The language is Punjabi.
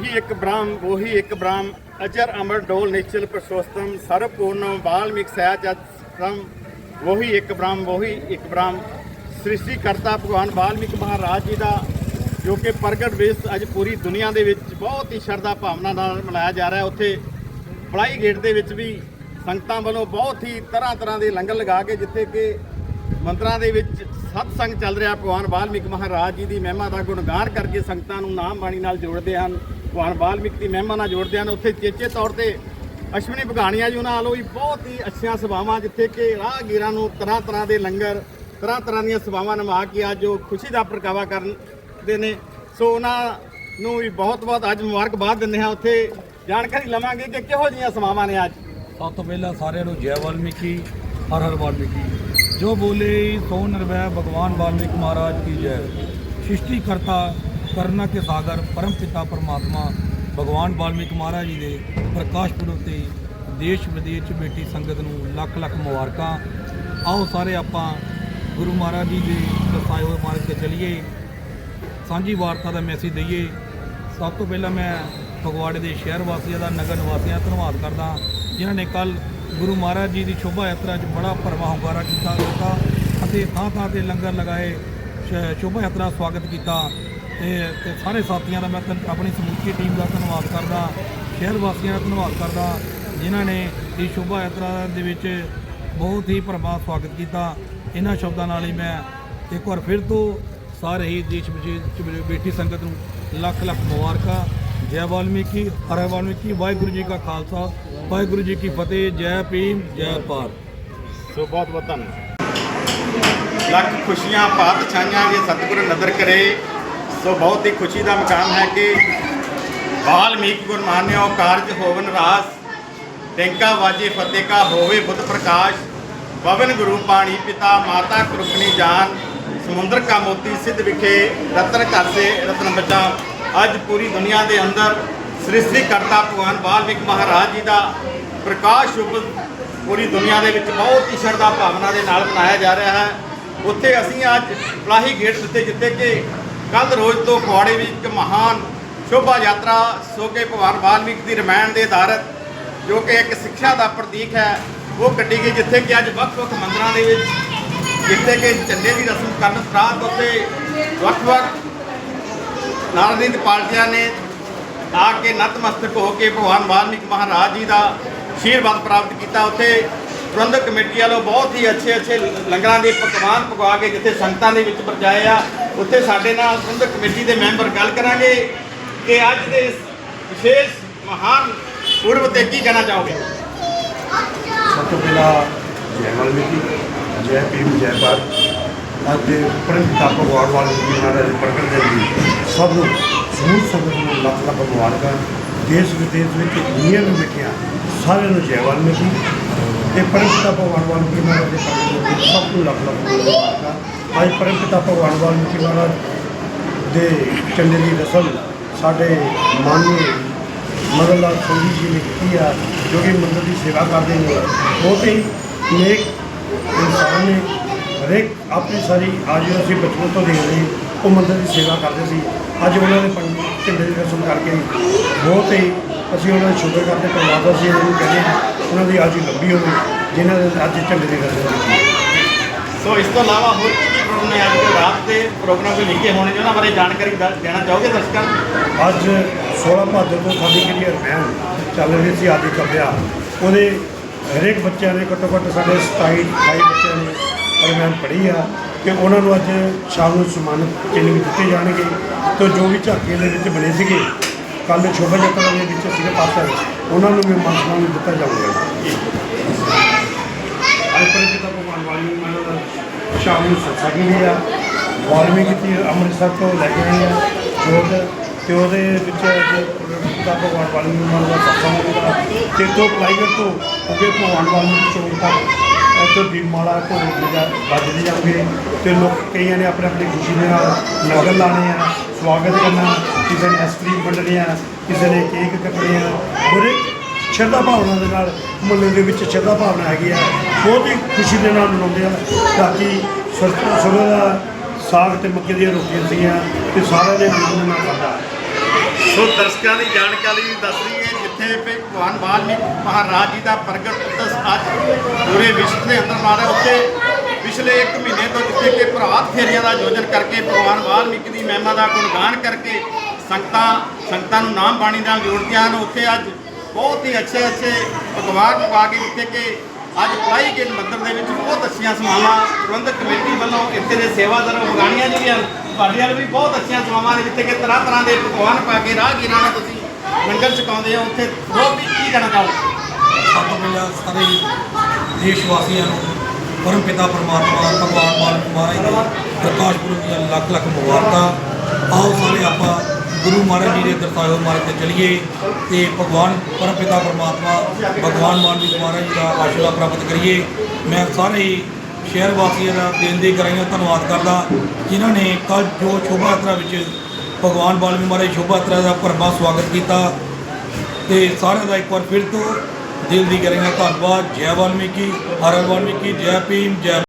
ਉਹੀ ਇੱਕ ਬ੍ਰਹਮ, ਉਹੀ ਇੱਕ ਬ੍ਰਹਮ ਅਜਰ ਅਮਰ, ਡੋਲ ਨਿਚਲ ਪ੍ਰਸ਼ੋਤਮ ਸਰਵਪੂਰਨ, ਵਾਲਮੀਕ ਸਹਿਜਤਮ ਉਹੀ ਇੱਕ ਬ੍ਰਹਮ, ਉਹੀ ਇੱਕ ਬ੍ਰਹਮ। ਸ੍ਰਿਸ਼ਟੀ ਕਰਤਾ ਭਗਵਾਨ ਵਾਲਮੀਕ ਮਹਾਰਾਜ ਜੀ ਦਾ, ਜੋ ਕਿ ਪ੍ਰਗਟ ਦਿਵਸ ਅੱਜ ਪੂਰੀ ਦੁਨੀਆ ਦੇ ਵਿੱਚ ਬਹੁਤ ਹੀ ਸ਼ਰਧਾ ਭਾਵਨਾ ਨਾਲ ਮਨਾਇਆ ਜਾ ਰਿਹਾ। ਉੱਥੇ ਪੜਾਈ ਗੇਟ ਦੇ ਵਿੱਚ ਵੀ ਸੰਗਤਾਂ ਵੱਲੋਂ ਬਹੁਤ ਹੀ ਤਰ੍ਹਾਂ ਤਰ੍ਹਾਂ ਦੇ ਲੰਗਰ ਲਗਾ ਕੇ, ਜਿੱਥੇ ਕਿ ਮੰਦਰਾਂ ਦੇ ਵਿੱਚ ਸਤਸੰਗ ਚੱਲ ਰਿਹਾ। ਭਗਵਾਨ ਵਾਲਮੀਕ ਮਹਾਰਾਜ ਜੀ ਦੀ ਮਹਿਮਾ ਦਾ ਗੁਣਗਾਨ ਕਰਕੇ ਸੰਗਤਾਂ ਨੂੰ ਨਾਮ ਬਾਣੀ ਨਾਲ ਜੋੜਦੇ ਹਨ। ਭਗਵਾਨ ਵਾਲਮੀਕ ਦੀ ਮਹਿਮਾ ਨਾਲ ਜੋੜਦੇ ਹਨ ਉੱਥੇ ਚੇਚੇ ਤੌਰ ਤੇ ਅਸ਼ਵਨੀ ਭਗਾਣੀਆਂ ਜੀ ਉਹਨਾਂ ਵੱਲੋਂ ਵੀ ਬਹੁਤ ਹੀ ਅੱਛੀਆਂ ਸਭਾਵਾਂ, ਜਿੱਥੇ ਕਿ ਰਾਹਗੀਰਾਂ ਨੂੰ ਤਰ੍ਹਾਂ ਤਰ੍ਹਾਂ ਦੇ ਲੰਗਰ, ਤਰ੍ਹਾਂ ਤਰ੍ਹਾਂ ਦੀਆਂ ਸਭਾਵਾਂ ਨਿਭਾ ਕੇ ਅੱਜ ਉਹ ਖੁਸ਼ੀ ਦਾ ਪ੍ਰਗਟਾਵਾ ਕਰਦੇ ਨੇ। ਸੋ ਉਹਨਾਂ ਨੂੰ ਵੀ ਬਹੁਤ ਬਹੁਤ ਅੱਜ ਮੁਬਾਰਕਬਾਦ ਦਿੰਦੇ ਹਾਂ। ਉੱਥੇ ਜਾਣਕਾਰੀ ਲਵਾਂਗੇ ਕਿ ਕਿਹੋ ਜਿਹੀਆਂ ਸਭਾਵਾਂ ਨੇ ਅੱਜ। ਸਭ ਤੋਂ ਪਹਿਲਾਂ ਸਾਰਿਆਂ ਨੂੰ ਜੈ ਵਾਲਮੀਕੀ, ਹਰ ਹਰ ਵਾਲਮੀਕੀ। ਜੋ ਬੋਲੇ ਸੋ ਨਿਰਵੈ ਭਗਵਾਨ ਵਾਲਮੀਕ ਮਹਾਰਾਜ ਕੀ ਜੈ। ਸ੍ਰਿਸ਼ਟੀ ਕਰਨਾ ਕੇ ਸਾਗਰ, ਪਰਮ ਪਿਤਾ ਪਰਮਾਤਮਾ, ਭਗਵਾਨ ਵਾਲਮੀਕ ਮਹਾਰਾਜ ਜੀ ਦੇ ਪ੍ਰਕਾਸ਼ ਪੁਰਬ ਤੇ ਦੇਸ਼ ਵਿਦੇਸ਼ ਚ ਬੈਠੀ ਸੰਗਤ ਨੂੰ ਲੱਖ ਲੱਖ ਮੁਬਾਰਕਾਂ। ਆਓ ਸਾਰੇ ਆਪਾਂ ਗੁਰੂ ਮਹਾਰਾਜ ਜੀ ਦੇ ਦਸਾਏ ਹੋਏ ਮਾਰਗ ਤੇ ਚੱਲੀਏ। ਸਾਂਝੀ ਵਾਰਤਾ ਦਾ ਮੈਸੇਜ ਦਈਏ। ਸਭ ਤੋਂ ਪਹਿਲਾਂ ਮੈਂ ਫਗਵਾੜੇ ਦੇ ਸ਼ਹਿਰ ਵਾਸੀਆਂ ਦਾ, ਨਗਰ ਨਿਵਾਸੀਆਂ ਦਾ ਧੰਨਵਾਦ ਕਰਦਾ ਜਿਨ੍ਹਾਂ ਨੇ ਕੱਲ ਗੁਰੂ ਮਹਾਰਾਜ ਜੀ ਦੀ ਸ਼ੋਭਾ ਯਾਤਰਾ 'ਚ ਬੜਾ ਭਰਵਾ ਹੁੰਗਾਰਾ ਕੀਤਾ ਕੀਤਾ ਅਤੇ ਥਾਂ ਥਾਂ ਤੇ ਲੰਗਰ ਲਗਾਏ ਸ਼ੋਭਾ ਯਾਤਰਾ ਸਵਾਗਤ ਕੀਤਾ। ਤੇ ਤੇ ਸਾਰੇ ਸਾਥੀਆਂ ਦਾ ਮੈਂ ਧੰਨ- ਆਪਣੀ ਸਮੁੱਚੀ ਟੀਮ ਦਾ ਧੰਨਵਾਦ ਕਰਦਾ, ਸ਼ਹਿਰ ਵਾਸੀਆਂ ਦਾ ਧੰਨਵਾਦ ਕਰਦਾ, ਜਿਨ੍ਹਾਂ ਨੇ ਇਸ ਸ਼ੋਭਾ ਯਾਤਰਾ ਦੇ ਵਿੱਚ ਬਹੁਤ ਹੀ ਭਰਵਾਂ ਸਵਾਗਤ ਕੀਤਾ। ਇਹਨਾਂ ਸ਼ਬਦਾਂ ਨਾਲ ਹੀ ਮੈਂ ਇੱਕ ਵਾਰ ਫਿਰ ਤੋਂ ਸਾਰੇ ਹੀ ਦੇਸ਼ ਵਿਦੇਸ਼ ਚ ਬੈਠੀ ਸੰਗਤ ਨੂੰ ਲੱਖ ਲੱਖ ਮੁਬਾਰਕਾਂ। ਜੈ ਵਾਲਮੀਕੀ, ਹਰ ਵਾਲਮੀਕੀ, ਵਾਹਿਗੁਰੂ ਜੀ ਕਾ ਖਾਲਸਾ, ਵਾਹਿਗੁਰੂ ਜੀ ਕੀ ਫਤਿਹ, ਜੈ ਭੀਮ, ਜੈ ਭਾਰਤ। ਸੋ ਬਹੁਤ ਬਹੁਤ ਧੰਨਵਾਦ। ਲੱਖ ਖੁਸ਼ੀਆਂ ਪਾਤ ਛਾਈਆਂ ਜੇ ਸਤਿਗੁਰ ਨਦਰ ਕਰੇ ਸੋ ਬਹੁਤ ਹੀ ਖੁਸ਼ੀ ਦਾ ਮਕਾਮ ਹੈ ਕਿ ਵਾਲਮੀਕ ਗੁਰਮਾਨਿਓ ਕਾਰਜ ਹੋਵਨ ਰਾਸ, ਟੈਂਕਾ ਵਾਜੇ ਫਤਿਹ ਕਾ ਹੋਵੇ ਬੁੱਧ ਪ੍ਰਕਾਸ਼, ਪਵਨ ਗੁਰੂ ਪਾਣੀ ਪਿਤਾ ਮਾਤਾ ਕ੍ਰਿਪਨੀ ਜਾਨ, ਸਮੁੰਦਰ ਕਾ ਮੋਤੀ ਸਿੱਧ ਵਿਖੇ ਰਤਨ ਕਰਸੇ ਰਤਨ ਬਚਾ। ਅੱਜ ਪੂਰੀ ਦੁਨੀਆ ਦੇ ਅੰਦਰ ਸ੍ਰਿਸ਼ਟੀ ਕਰਤਾ ਭਗਵਾਨ ਵਾਲਮੀਕ ਮਹਾਰਾਜ ਜੀ ਦਾ ਪ੍ਰਕਾਸ਼ ਉਪਰ ਪੂਰੀ ਦੁਨੀਆ ਦੇ ਵਿੱਚ ਬਹੁਤ ਹੀ ਸ਼ਰਧਾ ਭਾਵਨਾ ਦੇ ਨਾਲ ਮਨਾਇਆ ਜਾ ਰਿਹਾ ਹੈ। ਉੱਥੇ ਅਸੀਂ ਅੱਜ ਪਲਾਹੀ ਗੇਟ ਉੱਤੇ ਜਿੱਥੇ ਕਿ ਕੱਲ ਰੋਜ਼ ਤੋਂ ਫੁਆੜੇ ਵਿੱਚ ਇੱਕ ਮਹਾਨ ਸ਼ੋਭਾ ਯਾਤਰਾ ਸੋ ਕੇ ਭਗਵਾਨ ਵਾਲਮੀਕ ਦੀ ਰਮਾਇਣ ਦੇ ਆਧਾਰਿਤ ਜੋ ਕਿ ਇੱਕ ਸਿੱਖਿਆ ਦਾ ਪ੍ਰਤੀਕ ਹੈ, ਉਹ ਕੱਢੀ ਗਈ ਜਿੱਥੇ ਕਿ ਅੱਜ ਵੱਖ-ਵੱਖ ਮੰਦਰਾਂ ਦੇ ਵਿੱਚ ਜਿੱਥੇ ਕਿ ਝੰਡੇ ਦੀ ਰਸਮ ਕਰਨ ਉਪਰੰਤ ਉੱਥੇ ਵੱਖ-ਵੱਖ ਨਾਰਦਿੰਦ ਪਾਰਟੀਆਂ ਨੇ ਆ ਕੇ ਨਤਮਸਤਕ ਹੋ ਕੇ ਭਗਵਾਨ ਵਾਲਮੀਕ ਮਹਾਰਾਜ ਜੀ ਦਾ ਆਸ਼ੀਰਵਾਦ ਪ੍ਰਾਪਤ ਕੀਤਾ। ਉੱਥੇ ਪ੍ਰਬੰਧਕ ਕਮੇਟੀ ਵੱਲੋਂ ਬਹੁਤ ਹੀ ਅੱਛੇ ਅੱਛੇ ਲੰਗਰਾਂ ਦੇ ਪਕਵਾਨ ਪਕਵਾ ਕੇ ਜਿੱਥੇ ਸੰਗਤਾਂ ਦੇ ਵਿੱਚ ਪਰਜਾਏ ਆ, ਉੱਥੇ ਸਾਡੇ ਨਾਲ ਪ੍ਰਬੰਧਕ ਕਮੇਟੀ ਦੇ ਮੈਂਬਰ ਗੱਲ ਕਰਾਂਗੇ ਕਿ ਅੱਜ ਦੇ ਇਸ ਵਿਸ਼ੇਸ਼ ਮਹਾਨ ਪੁਰਬ ਤੇ ਕੀ ਕਹਿਣਾ ਚਾਹੋਗੇ? ਸਭ ਤੋਂ ਪਹਿਲਾਂ ਜੈ ਵਾਲਮੀਕੀ ਜੈ ਭੀਮ, ਜੈ ਭਾਰਤ। ਅੱਜ ਦੇ ਪਰਮ ਪਿਤਾ ਭਗਵਾਨ ਵਾਲਮੀਕੀ ਮਹਾਰਾਜ ਦੇ ਪ੍ਰਗਟ ਦਿਨ ਦੀ ਸਭ ਨੂੰ ਸਮੂਹ ਸੰਗਤ ਨੂੰ ਲੱਖ ਲੱਖ ਮੁਬਾਰਕਾਂ। ਦੇਸ਼ ਵਿਦੇਸ਼ ਵਿੱਚ ਦੁਨੀਆ ਵਿੱਚ ਬੈਠੀਆਂ ਸਾਰਿਆਂ ਨੂੰ ਜੈ ਵਾਲਮੀਕੀ ਤੇ ਪਰਮ ਪਿਤਾ ਭਗਵਾਨ ਵਾਲਮੀਕੀ ਮਹਾਰਾਜ ਦੇ ਪ੍ਰਗਟ ਸਭ ਨੂੰ ਲੱਖ ਲੱਖ ਮੁਬਾਰਕਾਂ ਅੱਜ ਪਰਮ ਪਿਤਾ ਭਗਵਾਨ ਵਾਲਮੀਕੀ ਮਹਾਰਾਜ ਦੇ ਝੰਡੇ ਦੀ ਰਸਮ। ਸਾਡੇ ਮਾਨਯ ਮਦਨ ਲਾਲ ਸੋਢੀ ਜੀ ਨੇ ਕੀਤੀ ਆ ਜੋ ਕਿ ਮੰਦਰ ਦੀ ਸੇਵਾ ਕਰਦੇ ਨੇ। ਬਹੁਤ ਹੀ ਨੇਕ ਇਨਸਾਨ ਨੇ। ਹਰੇਕ ਆਪਣੀ ਸਾਰੀ ਅੱਜ ਅਸੀਂ ਬਚਪਨ ਤੋਂ ਦੇਖਦੇ ਹਾਂ, ਉਹ ਮੰਦਰ ਦੀ ਸੇਵਾ ਕਰਦੇ ਸੀ। ਅੱਜ ਉਹਨਾਂ ਦੇ ਪੰਜ ਝੰਡੇ ਦੀ ਰਸਮ ਕਰਕੇ ਬਹੁਤ ਹੀ ਅਸੀਂ ਉਹਨਾਂ ਦਾ ਸ਼ੁਕਰ ਕਰਦੇ ਪਰਮਾਤਮਾ ਸੀ ਉਹਨਾਂ ਨੂੰ ਕਹਿੰਦੇ ਉਹਨਾਂ ਦੀ ਅੱਜ ਲੰਬੀ ਹੋਵੇ ਜਿਨ੍ਹਾਂ ਨੇ ਅੱਜ ਝੰਡੇ ਦੀ ਕੀਤੀ ਸੋ ਇਸ ਤੋਂ ਇਲਾਵਾ ਹੋਰ ਕੀ ਕੀ ਪ੍ਰੋਗਰਾਮ ਨੇ ਅੱਜ ਦੇ ਰਾਤ ਦੇ ਪ੍ਰੋਗਰਾਮ ਕੋਈ ਲਿਖੇ ਹੋਣੇ ਨੇ ਉਹਨਾਂ ਬਾਰੇ ਜਾਣਕਾਰੀ ਦ- ਦੇਣਾ ਚਾਹੋਗੇ ਦਰਸ਼ਕਾਂ ਨੂੰ? ਅੱਜ 16 ਭਾਦਰ ਤੋਂ ਸਾਡੀ ਜਿਹੜੀ ਰਮਾਇਣ ਚੱਲ ਰਹੀ ਸੀ ਆਦਿ ਕਵਿਆ ਉਹਦੇ ਹਰੇਕ ਬੱਚਿਆਂ ਨੇ ਘੱਟੋ ਘੱਟ ਸਾਡੇ 27 28 ਬੱਚਿਆਂ ਨੇ ਰਮਾਇਣ ਪੜ੍ਹੀ ਆ ਕਿ ਉਹਨਾਂ ਨੂੰ ਅੱਜ ਸ਼ਾਮ ਨੂੰ ਸਨਮਾਨਿਤ ਚਿੰਨ੍ਹ ਵੀ ਦਿੱਤੇ ਜਾਣਗੇ ਤੇ ਜੋ ਵੀ ਝਾਕੀਆਂ ਦੇ ਵਿੱਚ ਬਣੇ ਸੀਗੇ ਕੱਲ ਸ਼ੋਭਾ ਯਾਤਰਾ ਦੇ ਵਿੱਚ ਸੀਗੇ ਪਾਤਰ ਉਹਨਾਂ ਨੂੰ ਵੀ ਮਾਨ ਸਨਮਾਨ ਦਿੱਤਾ ਜਾਊਗਾ। ਅੱਜ ਪਿਤਾ ਭਗਵਾਨ ਵਾਲਮੀਕ ਮਹਾਰਾਜ ਦਾ ਸ਼ਾਮ ਨੂੰ ਸਤਸੰਗ ਵੀ ਆ ਵਾਲਮੀਕੀ ਕੀਤੀ ਅੰਮ੍ਰਿਤਸਰ ਤੋਂ ਲੈ ਕੇ ਆਏ ਆ। ਜੋਤ ਤੇ ਉਹਦੇ ਵਿੱਚ ਅੱਜ ਪਿਤਾ ਭਗਵਾਨ ਵਾਲਮੀਕ ਮਹਾਰਾਜ ਦਾ ਸਤਸੰਗ ਹੋਊਗਾ ਤੇ ਤੋਂ ਪਲਾਈਗਰ ਤੋਂ ਅੱਗੇ ਭਗਵਾਨ ਵਾਲਮੀਕੀ ਚੌਕ ਤੱਕ ਇੱਥੇ ਦੀਪਮਾਲਾ ਘੋੜੇ ਵਜਾ ਵੱਜਦੇ ਜਾਣਗੇ ਤੇ ਲੋਕ ਕਈਆਂ ਨੇ ਆਪਣੇ ਆਪਣੀ ਖੁਸ਼ੀ ਦੇ ਨਾਲ ਲੰਗਰ ਲਾਣੇ ਆ। ਸਵਾਗਤ ਕਰਨਾ। ਕਿਸੇ ਨੇ ਆਈਸਕ੍ਰੀਮ ਵੰਡਣੀ ਆ, ਕਿਸੇ ਨੇ ਕੇਕ ਕੱਟਣੇ ਆ। ਬੜੇ ਸ਼ਰਧਾ ਭਾਵਨਾ ਦੇ ਨਾਲ ਮੁੱਲੇ ਦੇ ਵਿੱਚ ਸ਼ਰਧਾ ਭਾਵਨਾ ਹੈਗੀ ਆ। ਬਹੁਤ ਹੀ ਖੁਸ਼ੀ ਦੇ ਨਾਲ ਮਨਾਉਂਦੇ ਆ। ਤਾਂ ਕਿ ਸਰਸੋਂ ਸਰੋਂ ਦਾ ਸਾਗ ਤੇ ਮੱਕੀ ਦੀਆਂ ਰੋਟੀਆਂ ਸੀਗੀਆਂ ਤੇ ਸਾਰਿਆਂ ਦੇ ਆਨੰਦ ਨਾਲ ਖਾਧਾ। ਸੋ ਦਰਸ਼ਕਾਂ ਦੀ ਜਾਣਕਾਰੀ ਲਈ ਦੱਸ ਰਹੀ ਹੈ, ਜਿੱਥੇ ਵੀ ਭਗਵਾਨ ਵਾਲਮੀਕ ਮਹਾਰਾਜ ਜੀ ਦਾ ਪ੍ਰਗਟ ਦਿਵਸ ਅੱਜ ਪੂਰੇ ਵਿਸ਼ਵ ਦੇ ਅੰਦਰ ਮਾਰਿਆ। ਉੱਥੇ ਪਿਛਲੇ 1 ਮਹੀਨੇ ਤੋਂ ਜਿੱਥੇ ਕਿ ਪ੍ਰਭਾਤ ਫੇਰੀਆਂ ਦਾ ਆਯੋਜਨ ਕਰਕੇ, ਭਗਵਾਨ ਵਾਲਮੀਕ ਦੀ ਮਹਿਮਾ ਦਾ ਗੁਣਗਾਨ ਕਰਕੇ ਸੰਗਤਾਂ ਸੰਗਤਾਂ ਨੂੰ ਨਾਮ ਬਾਣੀ ਨਾਲ ਜੋੜਦੀਆਂ ਹਨ। ਉੱਥੇ ਅੱਜ ਬਹੁਤ ਹੀ ਅੱਛੇ ਅੱਛੇ ਪਕਵਾਨ ਪਾ ਕੇ ਜਿੱਥੇ ਕਿ ਅੱਜ ਪਲਾਈ ਗੇਟ ਮੰਦਰ ਦੇ ਵਿੱਚ ਬਹੁਤ ਅੱਛੀਆਂ ਸਮਾਵਾਂ ਪ੍ਰਬੰਧਕ ਕਮੇਟੀ ਵੱਲੋਂ ਇੱਥੇ ਦੇ ਸੇਵਾਦਾਰ ਬਗਾਨੀਆਂ ਜਿਹੜੀਆਂ ਤੁਹਾਡੇ ਵੱਲ ਵੀ ਬਹੁਤ ਅੱਛੀਆਂ ਸਮਾਵਾਂ ਨੇ, ਜਿੱਥੇ ਕਿ ਤਰ੍ਹਾਂ ਤਰ੍ਹਾਂ ਦੇ ਪਕਵਾਨ ਪਾ ਕੇ ਰਾਹਗੀਰਾਂ ਨੂੰ ਤੁਸੀਂ ਲੰਗਰ ਛਕਾਉਂਦੇ ਹੋ। ਉੱਥੇ ਹੋਰ ਵੀ ਕੀ ਕਹਿਣਾ ਚਾਹੋਗੇ ਸਭ ਤੋਂ ਪਹਿਲਾਂ ਸਾਰੇ ਦੇਸ਼ ਵਾਸੀਆਂ ਨੂੰ ਪਰਮ ਪਿਤਾ ਪਰਮਾਤਮਾ, ਭਗਵਾਨ ਮਾਲਕ ਮਹਾਰਾਜ ਦੇ ਪ੍ਰਕਾਸ਼ ਪੁਰਬ ਦੀਆਂ ਲੱਖ ਲੱਖ ਮੁਬਾਰਕਾਂ। ਆਓ ਸਾਰੇ ਆਪਾਂ ਗੁਰੂ ਮਹਾਰਾਜ ਜੀ ਦੇ ਦਰਸਾਏ ਹੋਏ ਮਾਰਗ ਤੇ ਚਲੀਏ। ਤੇ ਭਗਵਾਨ ਪਰਮ ਪਿਤਾ ਪਰਮਾਤਮਾ, ਭਗਵਾਨ ਮਾਨਵੀ ਮਹਾਰਾਜ ਜੀ ਦਾ ਆਸ਼ੀਰਵਾਦ ਪ੍ਰਾਪਤ ਕਰੀਏ। ਮੈਂ ਸਾਰੇ ਹੀ ਸ਼ਹਿਰ ਵਾਸੀਆਂ ਦਾ ਦਿਲ ਦੀ ਕਰਾਈਆਂ ਧੰਨਵਾਦ ਕਰਦਾ, ਜਿਨ੍ਹਾਂ ਨੇ ਕੱਲ ਜੋ ਸ਼ੋਭਾ ਯਾਤਰਾ ਵਿੱਚ ਭਗਵਾਨ ਵਾਲਮੀਕ ਮਹਾਰਾਜ ਸ਼ੋਭਾ ਯਾਤਰਾ ਦਾ ਭਰਮਾ ਸਵਾਗਤ ਕੀਤਾ। ਤੇ ਸਾਰਿਆਂ ਦਾ ਇੱਕ ਵਾਰ ਫਿਰ ਤੋਂ ਦਿਲ ਦੀ ਕਰਾਂਗਾ ਧੰਨਵਾਦ। ਜੈ ਵਾਲਮੀਕੀ ਹਰ ਹਰ ਵਾਲਮੀਕੀ ਜੈ ਭੀਮ ਜੈ